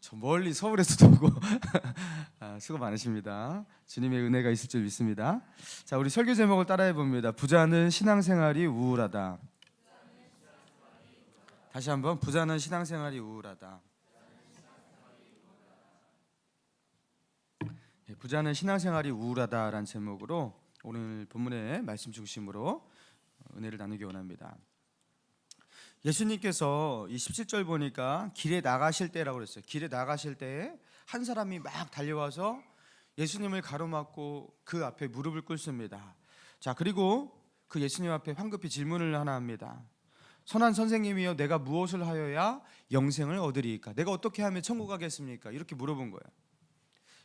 저 멀리 서울에서도 오고 아, 수고 많으십니다. 주님의 은혜가 있을 줄 믿습니다. 자, 우리 설교 제목을 따라해 봅니다. 부자는 신앙생활이 우울하다. 다시 한번 부자는 신앙생활이 우울하다. 예, 부자는 신앙생활이 우울하다라는 제목으로 오늘 본문의 말씀 중심으로 은혜를 나누기 원합니다. 예수님께서 이 17절 보니까 길에 나가실 때라고 그랬어요. 길에 나가실 때에 한 사람이 막 달려와서 예수님을 가로막고 그 앞에 무릎을 꿇습니다. 자, 그리고 그 예수님 앞에 황급히 질문을 하나 합니다. 선한 선생님이여 내가 무엇을 하여야 영생을 얻으리이까? 내가 어떻게 하면 천국 가겠습니까? 이렇게 물어본 거예요.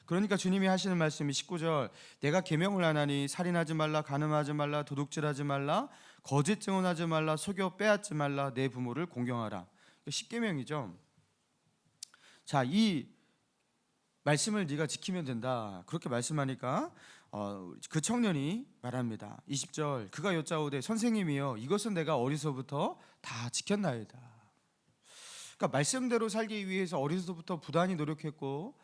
그러니까 주님이 하시는 말씀이 19절 내가 계명을 안 하니 살인하지 말라 간음하지 말라 도둑질하지 말라 거짓 증언하지 말라 속여 빼앗지 말라 내 부모를 공경하라. 10계명이죠. 자 이 말씀을 네가 지키면 된다. 그렇게 말씀하니까 어, 그 청년이 말합니다. 20절 그가 여짜오되 선생님이여 이것은 내가 어리서부터 다 지켰나이다. 그러니까 말씀대로 살기 위해서 어리서부터 부단히 노력했고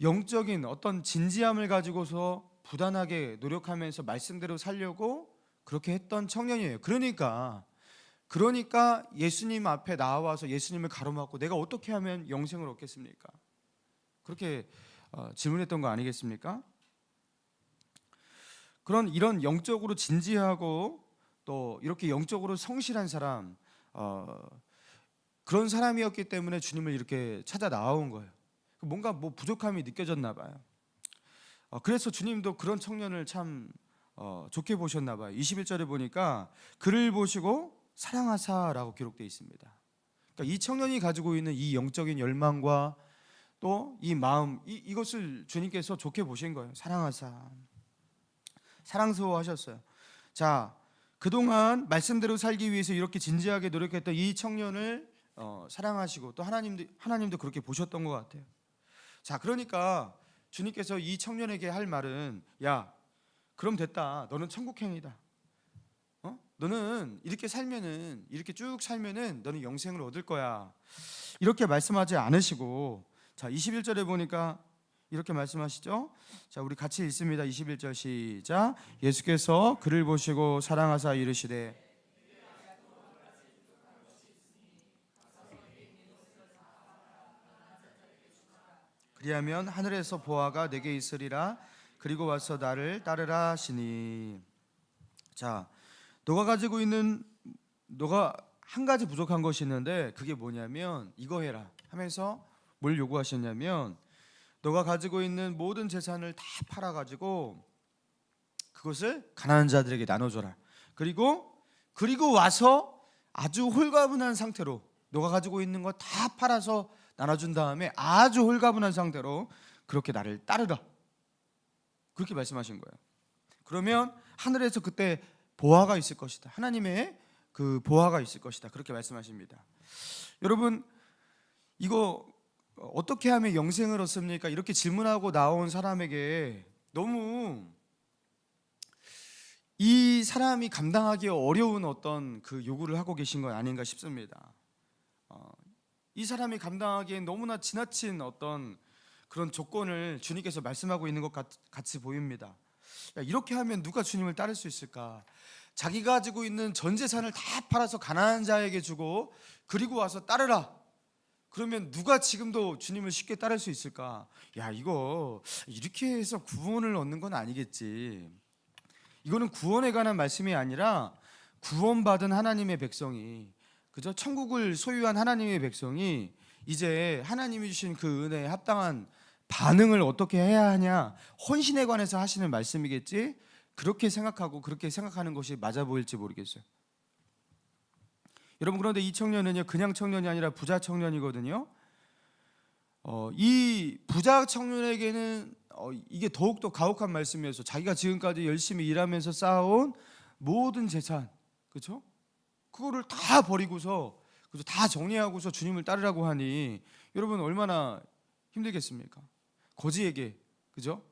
영적인 어떤 진지함을 가지고서 부단하게 노력하면서 말씀대로 살려고 그렇게 했던 청년이에요. 그러니까 그러니까 예수님 앞에 나와서 예수님을 가로막고 내가 어떻게 하면 영생을 얻겠습니까? 그렇게 어, 질문했던 거 아니겠습니까? 그런 이런 영적으로 진지하고 또 이렇게 영적으로 성실한 사람 어, 그런 사람이었기 때문에 주님을 이렇게 찾아 나온 거예요. 뭔가 뭐 부족함이 느껴졌나 봐요. 어, 그래서 주님도 그런 청년을 참 어, 좋게 보셨나 봐요. 21절에 보니까 그를 보시고 사랑하사라고 기록되어 있습니다. 그러니까 이 청년이 가지고 있는 이 영적인 열망과 또 이 마음 이, 이것을 주님께서 좋게 보신 거예요. 사랑하사. 사랑스러워 하셨어요. 자, 그동안 말씀대로 살기 위해서 이렇게 진지하게 노력했던 이 청년을 어, 사랑하시고 또 하나님도 하나님도 그렇게 보셨던 것 같아요. 자, 그러니까 주님께서 이 청년에게 할 말은 야, 그럼 됐다. 너는 천국행이다. 어? 너는 이렇게 살면은 이렇게 쭉 살면은 너는 영생을 얻을 거야. 이렇게 말씀하지 않으시고 자, 21절에 보니까 이렇게 말씀하시죠. 자, 우리 같이 읽습니다. 21절 시작. 예수께서 그를 보시고 사랑하사 이르시되 그리하면 하늘에서 보아가 내게 있으리라 그리고 와서 나를 따르라 하시니 자 너가 가지고 있는 너가 한 가지 부족한 것이 있는데 그게 뭐냐면 이거 해라 하면서 뭘 요구하셨냐면 너가 가지고 있는 모든 재산을 다 팔아 가지고 그것을 가난한 자들에게 나눠 줘라 그리고 그리고 와서 아주 홀가분한 상태로 너가 가지고 있는 거 다 팔아서 나눠 준 다음에 아주 홀가분한 상태로 그렇게 나를 따르라. 그렇게 말씀하신 거예요. 그러면 하늘에서 그때 보화가 있을 것이다. 하나님의 그 보화가 있을 것이다. 그렇게 말씀하십니다. 여러분 이거 어떻게 하면 영생을 얻습니까? 이렇게 질문하고 나온 사람에게 너무 이 사람이 감당하기 어려운 어떤 그 요구를 하고 계신 건 아닌가 싶습니다. 어, 이 사람이 감당하기엔 너무나 지나친 어떤 그런 조건을 주님께서 말씀하고 있는 것 같, 같이 보입니다. 야, 이렇게 하면 누가 주님을 따를 수 있을까? 자기가 가지고 있는 전 재산을 다 팔아서 가난한 자에게 주고 그리고 와서 따르라. 그러면 누가 지금도 주님을 쉽게 따를 수 있을까? 야, 이거 이렇게 해서 구원을 얻는 건 아니겠지. 이거는 구원에 관한 말씀이 아니라 구원받은 하나님의 백성이 그저 천국을 소유한 하나님의 백성이 이제 하나님이 주신 그 은혜에 합당한 반응을 어떻게 해야 하냐 헌신에 관해서 하시는 말씀이겠지 그렇게 생각하고 그렇게 생각하는 것이 맞아 보일지 모르겠어요. 여러분 그런데 이 청년은요 그냥 청년이 아니라 부자 청년이거든요. 어, 이 부자 청년에게는 어, 이게 더욱 더 가혹한 말씀이어서 자기가 지금까지 열심히 일하면서 쌓아온 모든 재산, 그렇죠? 그거를 다 버리고서 그죠? 다 정리하고서 주님을 따르라고 하니 여러분 얼마나 힘들겠습니까? 거지에게 그죠?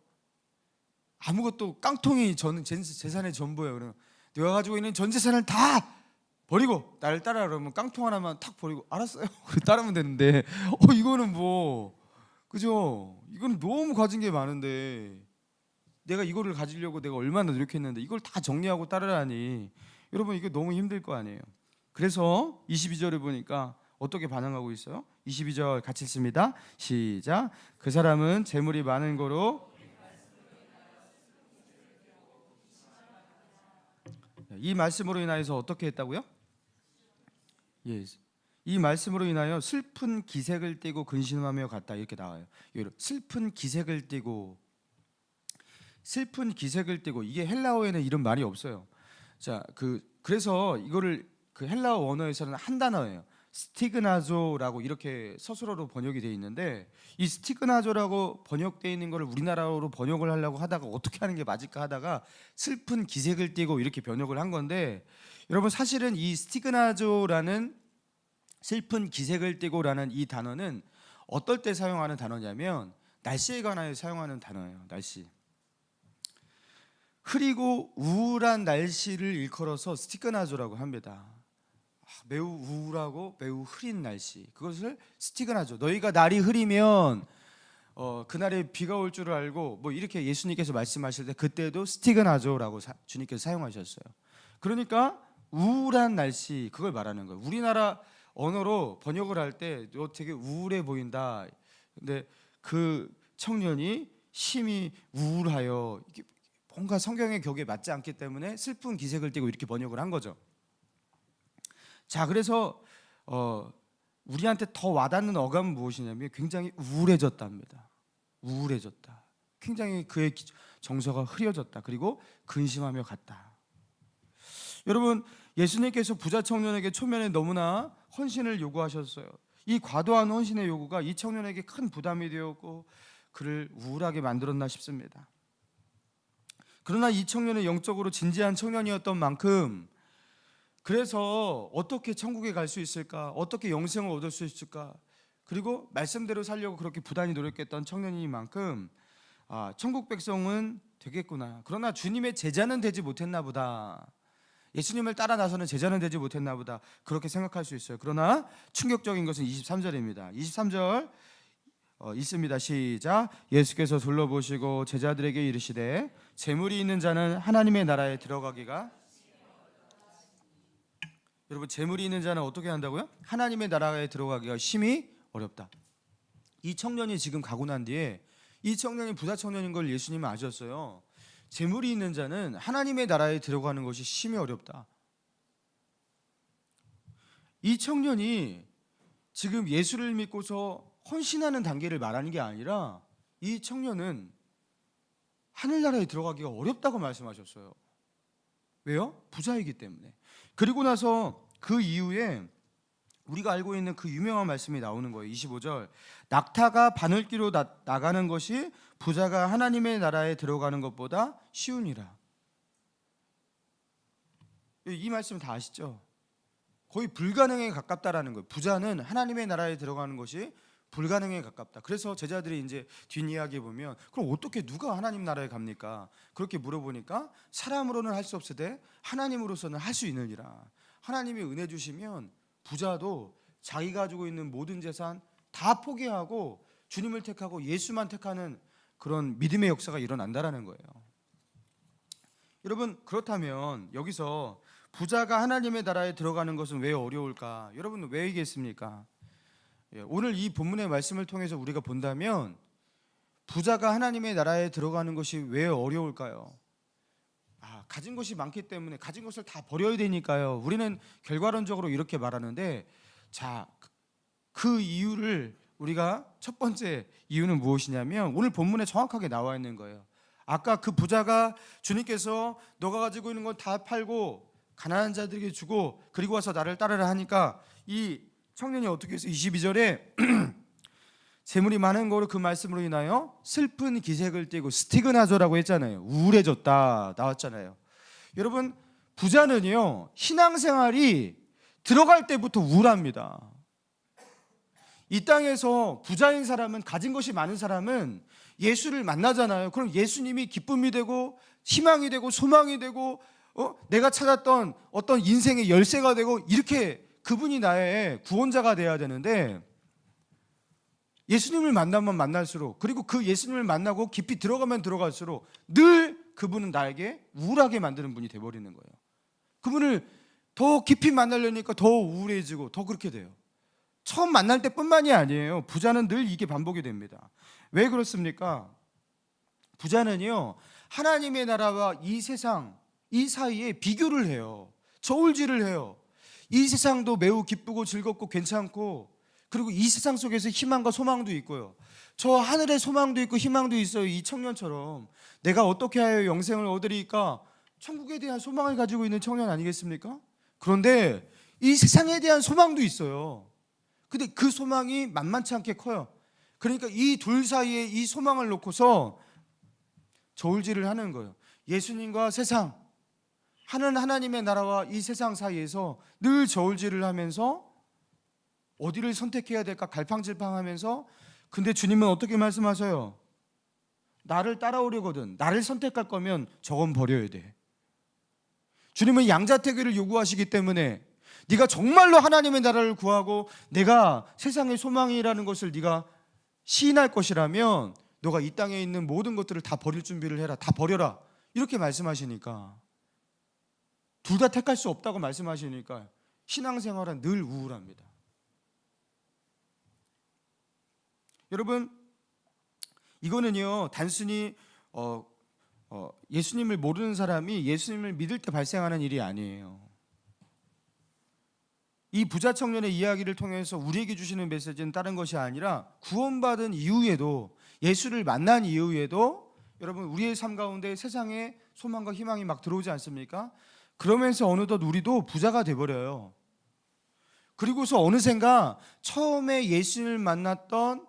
아무것도 깡통이 전 재산의 전부예요. 그러면 내가 가지고 있는 전 재산을 다 버리고 나를 따라 그러면 깡통 하나만 탁 버리고 알았어요. 따르면 되는데 어 이거는 뭐 그죠? 이거는 너무 가진 게 많은데 내가 이거를 가지려고 내가 얼마나 노력했는데 이걸 다 정리하고 따르라니 여러분 이게 너무 힘들 거 아니에요. 그래서 22절에 보니까 어떻게 반응하고 있어요? 22절 같이 읽습니다. 시작. 그 사람은 재물이 많은 거로 이 말씀으로 인하여서 어떻게 했다고요? 예. 이 말씀으로 인하여 슬픈 기색을 띠고 근심하며 갔다 이렇게 나와요. 슬픈 기색을 띠고 슬픈 기색을 띠고 이게 헬라어에는 이런 말이 없어요. 자, 그 그래서 이거를 그 헬라어 원어에서는 한 단어예요. 스티그나조라고 이렇게 서술어로 번역이 돼 있는데 이 스티그나조라고 번역돼 있는 거를 우리나라어로 번역을 하려고 하다가 어떻게 하는 게 맞을까 하다가 슬픈 기색을 띠고 이렇게 번역을 한 건데 여러분 사실은 이 스티그나조라는 슬픈 기색을 띠고라는 이 단어는 어떨 때 사용하는 단어냐면 날씨에 관하여 사용하는 단어예요. 날씨. 흐리고 우울한 날씨를 일컬어서 스티그나조라고 합니다. 아, 매우 우울하고 매우 흐린 날씨. 그것을 스티그나조. 너희가 날이 흐리면 어, 그날에 비가 올 줄을 알고 뭐 이렇게 예수님께서 말씀하실 때 그때도 스티그나조라고 사- 주님께서 사용하셨어요. 그러니까 우울한 날씨 그걸 말하는 거예요. 우리나라 언어로 번역을 할때너 되게 우울해 보인다. 근데 그 청년이 심히 우울하여 뭔가 성경의 격에 맞지 않기 때문에 슬픈 기색을 띠고 이렇게 번역을 한 거죠. 자, 그래서 어, 우리한테 더 와닿는 어감은 무엇이냐면 굉장히 우울해졌답니다. 우울해졌다. 굉장히 그의 기- 정서가 흐려졌다. 그리고 근심하며 갔다. 여러분 예수님께서 부자 청년에게 초면에 너무나 헌신을 요구하셨어요. 이 과도한 헌신의 요구가 이 청년에게 큰 부담이 되었고 그를 우울하게 만들었나 싶습니다. 그러나 이 청년은 영적으로 진지한 청년이었던 만큼 그래서 어떻게 천국에 갈 수 있을까? 어떻게 영생을 얻을 수 있을까? 그리고 말씀대로 살려고 그렇게 부단히 노력했던 청년이만큼 아, 천국 백성은 되겠구나. 그러나 주님의 제자는 되지 못했나 보다. 예수님을 따라 나서는 제자는 되지 못했나 보다. 그렇게 생각할 수 있어요. 그러나 충격적인 것은 23절입니다. 23절 어, 있습니다. 시작. 예수께서 둘러보시고 제자들에게 이르시되 재물이 있는 자는 하나님의 나라에 들어가기가 여러분 재물이 있는 자는 어떻게 한다고요? 하나님의 나라에 들어가기가 심히 어렵다. 이 청년이 지금 가고 난 뒤에 이 청년이 부자 청년인 걸 예수님은 아셨어요. 재물이 있는 자는 하나님의 나라에 들어가는 것이 심히 어렵다. 이 청년이 지금 예수를 믿고서 헌신하는 단계를 말하는 게 아니라 이 청년은 하늘나라에 들어가기가 어렵다고 말씀하셨어요. 왜요? 부자이기 때문에. 그리고 나서 그 이후에 우리가 알고 있는 그 유명한 말씀이 나오는 거예요. 25절. 낙타가 바늘기로 나, 나가는 것이 부자가 하나님의 나라에 들어가는 것보다 쉬우니라. 이 말씀 다 아시죠? 거의 불가능에 가깝다라는 거예요. 부자는 하나님의 나라에 들어가는 것이 불가능에 가깝다. 그래서 제자들이 이제 뒷이야기 보면 그럼 어떻게 누가 하나님 나라에 갑니까? 그렇게 물어보니까 사람으로는 할 수 없으되 하나님으로서는 할 수 있느니라. 하나님이 은혜 주시면 부자도 자기 가지고 있는 모든 재산 다 포기하고 주님을 택하고 예수만 택하는 그런 믿음의 역사가 일어난다라는 거예요. 여러분 그렇다면 여기서 부자가 하나님의 나라에 들어가는 것은 왜 어려울까? 여러분 왜 이겠습니까? 예, 오늘 이 본문의 말씀을 통해서 우리가 본다면 부자가 하나님의 나라에 들어가는 것이 왜 어려울까요? 아, 가진 것이 많기 때문에 가진 것을 다 버려야 되니까요. 우리는 결과론적으로 이렇게 말하는데 자, 그 이유를 우리가 첫 번째 이유는 무엇이냐면 오늘 본문에 정확하게 나와 있는 거예요. 아까 그 부자가 주님께서 너가 가지고 있는 건 다 팔고 가난한 자들에게 주고 그리고 와서 나를 따르라 하니까 이 청년이 어떻게 해서 22절에 재물이 많은 거로 그 말씀으로 인하여 슬픈 기색을 띠고 스티그나조라고 했잖아요. 우울해졌다 나왔잖아요. 여러분 부자는요 신앙생활이 들어갈 때부터 우울합니다. 이 땅에서 부자인 사람은 가진 것이 많은 사람은 예수를 만나잖아요. 그럼 예수님이 기쁨이 되고 희망이 되고 소망이 되고 어? 내가 찾았던 어떤 인생의 열쇠가 되고 이렇게 그분이 나의 구원자가 돼야 되는데 예수님을 만나면 만날수록 그리고 그 예수님을 만나고 깊이 들어가면 들어갈수록 늘 그분은 나에게 우울하게 만드는 분이 돼 버리는 거예요. 그분을 더 깊이 만나려니까 더 우울해지고 더 그렇게 돼요. 처음 만날 때뿐만이 아니에요. 부자는 늘 이게 반복이 됩니다. 왜 그렇습니까? 부자는요. 하나님의 나라와 이 세상 이 사이에 비교를 해요. 저울질을 해요. 이 세상도 매우 기쁘고 즐겁고 괜찮고 그리고 이 세상 속에서 희망과 소망도 있고요. 저 하늘에 소망도 있고 희망도 있어요. 이 청년처럼 내가 어떻게 하여 영생을 얻으리까 천국에 대한 소망을 가지고 있는 청년 아니겠습니까? 그런데 이 세상에 대한 소망도 있어요. 근데 그 소망이 만만치 않게 커요. 그러니까 이 둘 사이에 이 소망을 놓고서 저울질을 하는 거예요. 예수님과 세상, 하는 하나님의 나라와 이 세상 사이에서 늘 저울질을 하면서 어디를 선택해야 될까 갈팡질팡하면서 근데 주님은 어떻게 말씀하셔요? 나를 따라오려거든 나를 선택할 거면 저건 버려야 돼. 주님은 양자택일을 요구하시기 때문에 네가 정말로 하나님의 나라를 구하고 내가 세상의 소망이라는 것을 네가 시인할 것이라면 너가 이 땅에 있는 모든 것들을 다 버릴 준비를 해라. 다 버려라. 이렇게 말씀하시니까 둘 다 택할 수 없다고 말씀하시니까 신앙생활은 늘 우울합니다. 여러분 이거는요 단순히 어, 어, 예수님을 모르는 사람이 예수님을 믿을 때 발생하는 일이 아니에요. 이 부자 청년의 이야기를 통해서 우리에게 주시는 메시지는 다른 것이 아니라 구원받은 이후에도 예수를 만난 이후에도 여러분 우리의 삶 가운데 세상에 소망과 희망이 막 들어오지 않습니까? 그러면서 어느덧 우리도 부자가 돼 버려요. 그리고서 어느샌가 처음에 예수님을 만났던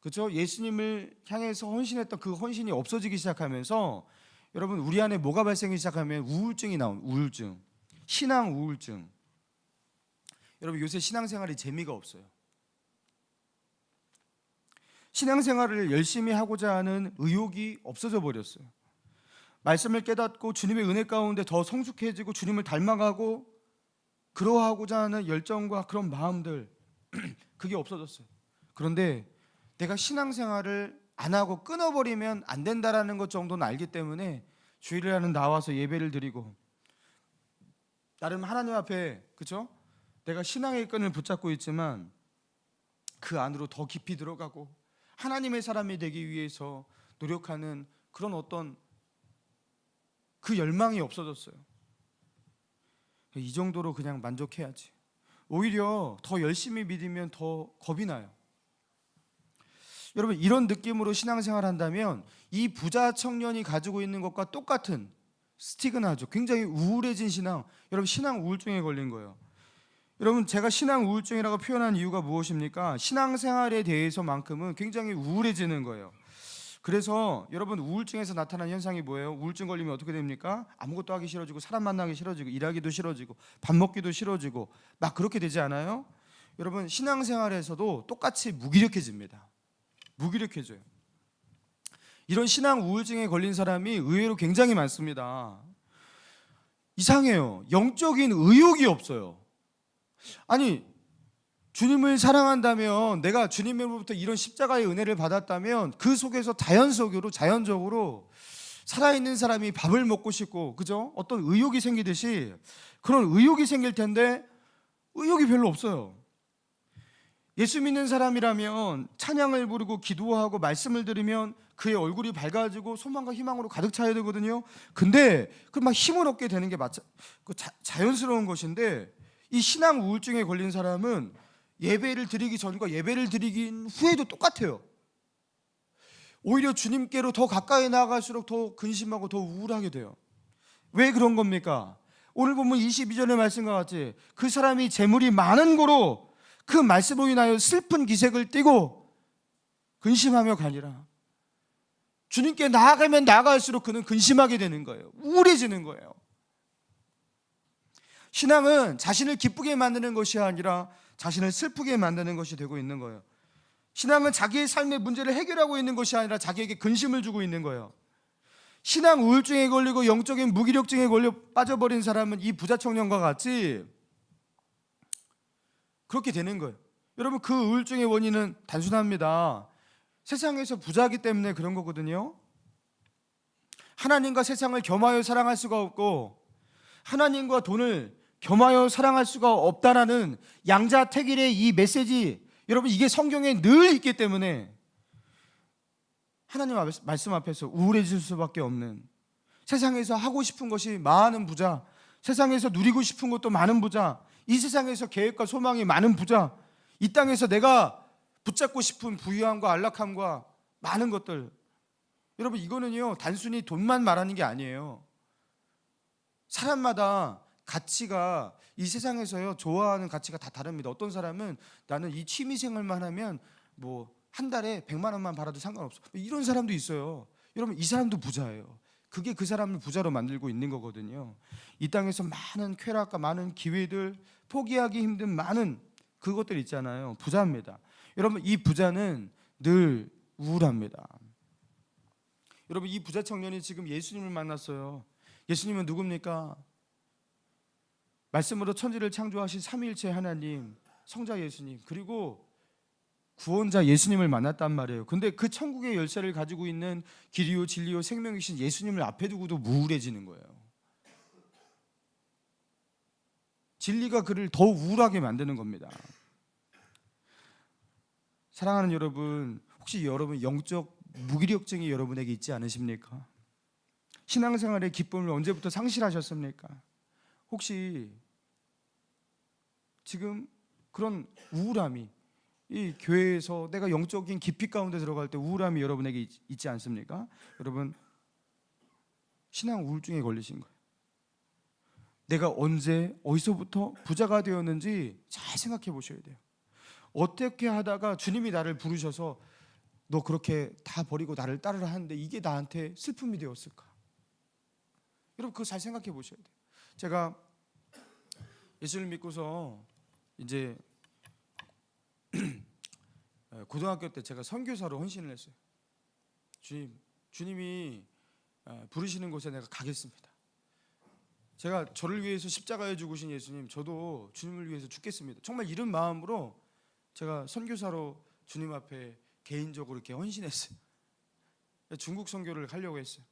그죠? 예수님을 향해서 헌신했던 그 헌신이 없어지기 시작하면서 여러분 우리 안에 뭐가 발생하기 시작하면 우울증이 나온 우울증, 신앙 우울증. 여러분 요새 신앙생활이 재미가 없어요. 신앙생활을 열심히 하고자 하는 의욕이 없어져 버렸어요. 말씀을 깨닫고 주님의 은혜 가운데 더 성숙해지고 주님을 닮아가고 그러하고자 하는 열정과 그런 마음들 그게 없어졌어요. 그런데 내가 신앙생활을 안 하고 끊어버리면 안 된다라는 것 정도는 알기 때문에 주일에는 나와서 예배를 드리고 나름 하나님 앞에 그죠? 내가 신앙의 끈을 붙잡고 있지만 그 안으로 더 깊이 들어가고 하나님의 사람이 되기 위해서 노력하는 그런 어떤 그 열망이 없어졌어요. 이 정도로 그냥 만족해야지. 오히려 더 열심히 믿으면 더 겁이 나요. 여러분 이런 느낌으로 신앙생활 한다면 이 부자 청년이 가지고 있는 것과 똑같은 스티그나죠. 굉장히 우울해진 신앙. 여러분 신앙 우울증에 걸린 거예요. 여러분 제가 신앙 우울증이라고 표현한 이유가 무엇입니까? 신앙생활에 대해서만큼은 굉장히 우울해지는 거예요. 그래서 여러분 우울증에서 나타나는 현상이 뭐예요? 우울증 걸리면 어떻게 됩니까? 아무것도 하기 싫어지고 사람 만나기 싫어지고 일하기도 싫어지고 밥 먹기도 싫어지고 막 그렇게 되지 않아요? 여러분 신앙생활에서도 똑같이 무기력해집니다. 무기력해져요. 이런 신앙 우울증에 걸린 사람이 의외로 굉장히 많습니다. 이상해요. 영적인 의욕이 없어요. 아니 주님을 사랑한다면 내가 주님으로부터 이런 십자가의 은혜를 받았다면 그 속에서 자연적으로 자연적으로 살아있는 사람이 밥을 먹고 싶고 그죠? 어떤 의욕이 생기듯이 그런 의욕이 생길 텐데 의욕이 별로 없어요. 예수 믿는 사람이라면 찬양을 부르고 기도하고 말씀을 들으면 그의 얼굴이 밝아지고 소망과 희망으로 가득 차야 되거든요. 근데 그막 힘을 얻게 되는 게 맞, 그 자, 자 연스러운 것인데 이 신앙 우울증에 걸린 사람은 예배를 드리기 전과 예배를 드리긴 후에도 똑같아요. 오히려 주님께로 더 가까이 나아갈수록 더 근심하고 더 우울하게 돼요. 왜 그런 겁니까? 오늘 보면 22절의 말씀과 같이 그 사람이 재물이 많은 고로 그 말씀으로 인하여 슬픈 기색을 띠고 근심하며 가니라. 주님께 나아가면 나아갈수록 그는 근심하게 되는 거예요. 우울해지는 거예요. 신앙은 자신을 기쁘게 만드는 것이 아니라 자신을 슬프게 만드는 것이 되고 있는 거예요. 신앙은 자기의 삶의 문제를 해결하고 있는 것이 아니라 자기에게 근심을 주고 있는 거예요. 신앙 우울증에 걸리고 영적인 무기력증에 걸려 빠져버린 사람은 이 부자 청년과 같이 그렇게 되는 거예요. 여러분 그 우울증의 원인은 단순합니다. 세상에서 부자기 때문에 그런 거거든요. 하나님과 세상을 겸하여 사랑할 수가 없고 하나님과 돈을 겸하여 사랑할 수가 없다라는 양자택일의 이 메시지 여러분 이게 성경에 늘 있기 때문에 하나님 앞- 말씀 앞에서 우울해질 수밖에 없는 세상에서 하고 싶은 것이 많은 부자 세상에서 누리고 싶은 것도 많은 부자 이 세상에서 계획과 소망이 많은 부자 이 땅에서 내가 붙잡고 싶은 부유함과 안락함과 많은 것들. 여러분 이거는요 단순히 돈만 말하는 게 아니에요. 사람마다 가치가 이 세상에서요 좋아하는 가치가 다 다릅니다. 어떤 사람은 나는 이 취미 생활만 하면 뭐 한 달에 100만 원만 벌어도 상관없어. 이런 사람도 있어요. 여러분 이 사람도 부자예요. 그게 그 사람을 부자로 만들고 있는 거거든요. 이 땅에서 많은 쾌락과 많은 기회들 포기하기 힘든 많은 그것들 있잖아요. 부자입니다. 여러분 이 부자는 늘 우울합니다. 여러분 이 부자 청년이 지금 예수님을 만났어요. 예수님은 누굽니까? 말씀으로 천지를 창조하신 삼위일체 하나님, 성자 예수님, 그리고 구원자 예수님을 만났단 말이에요. 근데 그 천국의 열쇠를 가지고 있는 길이요 진리요 생명이신 예수님을 앞에 두고도 우울해지는 거예요. 진리가 그를 더 우울하게 만드는 겁니다. 사랑하는 여러분, 혹시 여러분 영적 무기력증이 여러분에게 있지 않으십니까? 신앙생활의 기쁨을 언제부터 상실하셨습니까? 혹시 지금 그런 우울함이 이 교회에서 내가 영적인 깊이 가운데 들어갈 때 우울함이 여러분에게 있, 있지 않습니까? 여러분 신앙 우울증에 걸리신 거예요. 내가 언제 어디서부터 부자가 되었는지 잘 생각해 보셔야 돼요. 어떻게 하다가 주님이 나를 부르셔서 너 그렇게 다 버리고 나를 따르라 하는데 이게 나한테 슬픔이 되었을까? 여러분 그거 잘 생각해 보셔야 돼요. 제가 예수를 믿고서 이제 고등학교 때 제가 선교사로 헌신을 했어요. 주님, 주님이 어, 부르시는 곳에 내가 가겠습니다. 제가 저를 위해서 십자가에 죽으신 예수님, 저도 주님을 위해서 죽겠습니다. 정말 이런 마음으로 제가 선교사로 주님 앞에 개인적으로 이렇게 헌신했어요. 중국 선교를 하려고 했어요.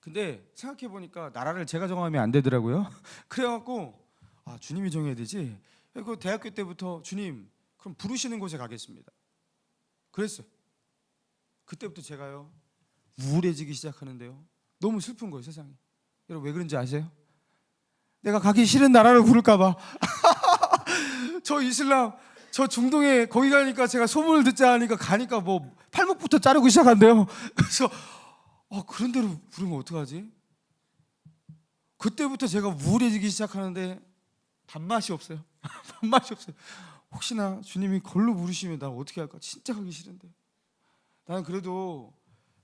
근데 생각해 보니까 나라를 제가 정하면 안 되더라고요. 그래갖고 아 주님이 정해야 되지. 그 대학교 때부터 주님 그럼 부르시는 곳에 가겠습니다. 그랬어요. 그때부터 제가요 우울해지기 시작하는데요. 너무 슬픈 거예요 세상이. 여러분 왜 그런지 아세요? 내가 가기 싫은 나라를 부를까봐. 저 이슬람 저 중동에 거기 가니까 제가 소문을 듣자 하니까 가니까 뭐 팔목부터 자르고 시작한대요. 그래서 어, 그런 대로 부르면 어떡하지? 그때부터 제가 우울해지기 시작하는데 단맛이 없어요. 단맛이 없어요. 혹시나 주님이 걸로 부르시면 나 어떻게 할까? 진짜 가기 싫은데. 나는 그래도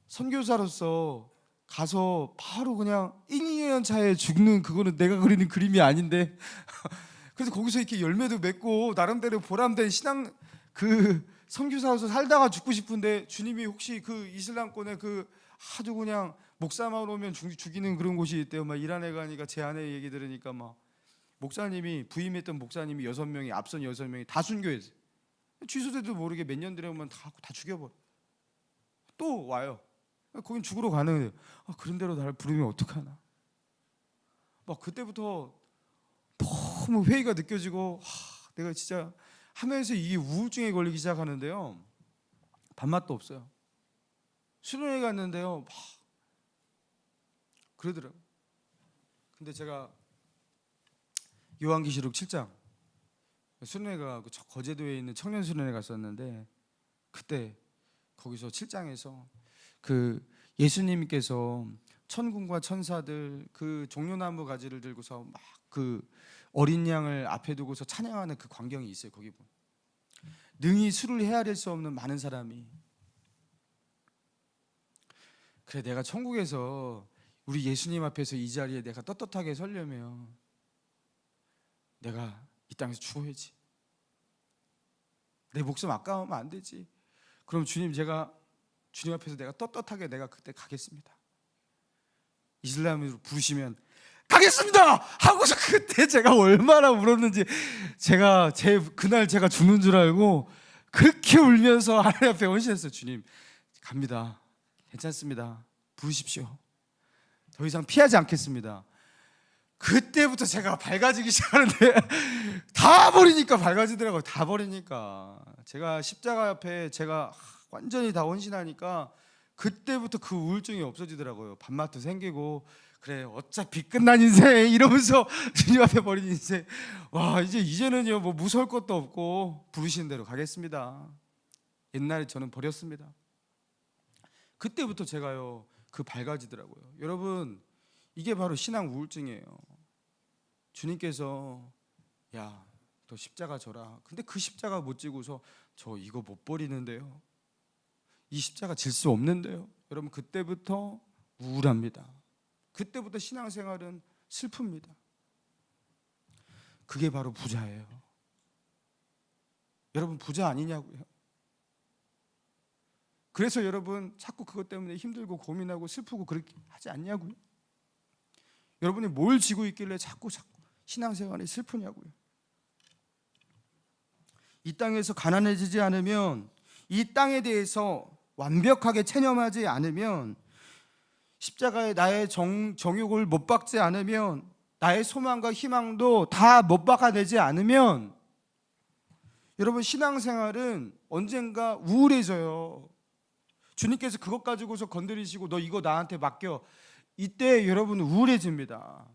선교사로서 가서 바로 그냥 1, 2년 차에 죽는 그거는 내가 그리는 그림이 아닌데. 그래서 거기서 이렇게 열매도 맺고 나름대로 보람된 신앙 그 선교사로서 살다가 죽고 싶은데 주님이 혹시 그 이슬람권의 그 아주 그냥 목사만 오면 죽, 죽이는 그런 곳이 있대요. 막 이란에 가니까 제 아내 얘기 들으니까 막 목사님이 부임했던 목사님이 여섯 명이 앞선 여섯 명이 다 순교했어요. 취소돼도 모르게 몇년 들어오면 다, 다 죽여버려. 또 와요. 거긴 죽으러 가는. 아, 그런 대로 나를 부르면 어떡하나. 막 그때부터 너무 회의가 느껴지고 하, 내가 진짜 하면서 이게 우울증에 걸리기 시작하는데요. 밥맛도 없어요. 수련회 갔는데요. 막 그러더라고요. 근데 제가 요한계시록 7장 수련회가 그 저- 거제도에 있는 청년 수련회 갔었는데 그때 거기서 7장에서 그 예수님께서 천군과 천사들 그 종려나무 가지를 들고서 막 그 어린 양을 앞에 두고서 찬양하는 그 광경이 있어요. 거기 보면 능히 수를 헤아릴 수 없는 많은 사람이 그래 내가 천국에서 우리 예수님 앞에서 이 자리에 내가 떳떳하게 서려면 내가 이 땅에서 죽어야지. 내 목숨 아까우면 안 되지. 그럼 주님 제가 주님 앞에서 내가 떳떳하게 내가 그때 가겠습니다. 이슬람으로 부르시면 가겠습니다 하고서 그때 제가 얼마나 울었는지 제가 제 그날 제가 죽는 줄 알고 그렇게 울면서 하나님 앞에 헌신했어요 주님 갑니다 괜찮습니다 부르십시오 더 이상 피하지 않겠습니다 그때부터 제가 밝아지기 시작하는데 다 버리니까 밝아지더라고요. 다 버리니까. 제가 십자가 앞에 제가 완전히 다 헌신하니까 그때부터 그 우울증이 없어지더라고요. 밥맛도 생기고 그래 어차피 끝난 인생 이러면서 주님 앞에 버린 인생. 와 이제 이제는요 뭐 무서울 것도 없고 부르시는 대로 가겠습니다. 옛날에 저는 버렸습니다. 그때부터 제가요 그 밝아지더라고요. 여러분 이게 바로 신앙 우울증이에요 주님께서 야 너 십자가 져라 근데 그 십자가 못 지고서 저 이거 못 버리는데요 이 십자가 질 수 없는데요 여러분 그때부터 우울합니다 그때부터 신앙생활은 슬픕니다. 그게 바로 부자예요. 여러분 부자 아니냐고요. 그래서 여러분 자꾸 그것 때문에 힘들고 고민하고 슬프고 그렇게 하지 않냐고요. 여러분이 뭘 지고 있길래 자꾸 자꾸 신앙생활이 슬프냐고요. 이 땅에서 가난해지지 않으면 이 땅에 대해서 완벽하게 체념하지 않으면 십자가에 나의 정, 정욕을 못 박지 않으면 나의 소망과 희망도 다 못 박아내지 않으면 여러분 신앙생활은 언젠가 우울해져요. 주님께서 그것 가지고서 건드리시고 너 이거 나한테 맡겨 이때 여러분 우울해집니다.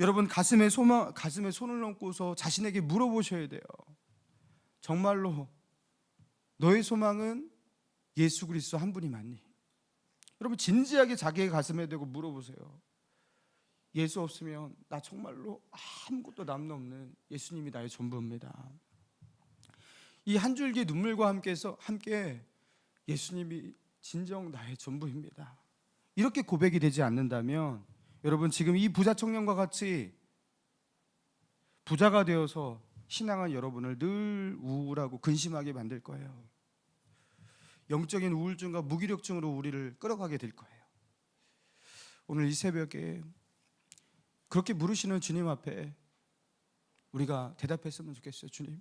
여러분 가슴에 소망 가슴에 손을 얹고서 자신에게 물어보셔야 돼요. 정말로 너의 소망은 예수 그리스도 한 분이 맞니? 여러분 진지하게 자기의 가슴에 대고 물어보세요. 예수 없으면 나 정말로 아무것도 남는 예수님이 나의 전부입니다. 이 한 줄기 눈물과 함께서 함께 예수님이 진정 나의 전부입니다. 이렇게 고백이 되지 않는다면 여러분 지금 이 부자 청년과 같이 부자가 되어서 신앙은 여러분을 늘 우울하고 근심하게 만들 거예요. 영적인 우울증과 무기력증으로 우리를 끌어가게 될 거예요. 오늘 이 새벽에 그렇게 물으시는 주님 앞에 우리가 대답했으면 좋겠어요. 주님,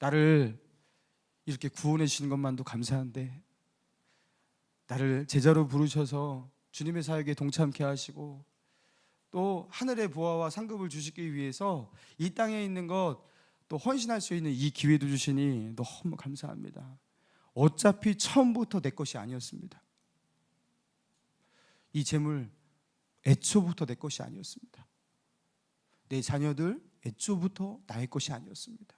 나를 이렇게 구원해 주시는 것만도 감사한데 나를 제자로 부르셔서 주님의 사역에 동참케 하시고 또 하늘의 보화와 상급을 주시기 위해서 이 땅에 있는 것 또 헌신할 수 있는 이 기회도 주시니 너무 감사합니다. 어차피 처음부터 내 것이 아니었습니다. 이 재물 애초부터 내 것이 아니었습니다. 내 자녀들 애초부터 나의 것이 아니었습니다.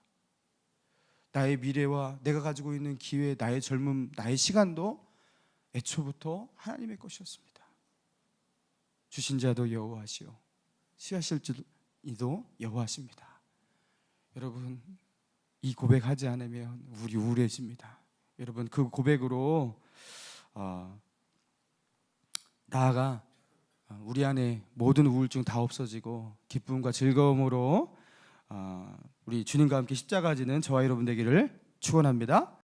나의 미래와 내가 가지고 있는 기회, 나의 젊음, 나의 시간도 애초부터 하나님의 것이었습니다. 주신 자도 여호와시요 시하실 이도 여호와십니다. 여러분 이 고백하지 않으면 우리 우울해집니다. 여러분 그 고백으로 어, 나아가 어, 우리 안에 모든 우울증 다 없어지고 기쁨과 즐거움으로 어, 우리 주님과 함께 십자가 지는 저와 여러분 되기를 축원합니다.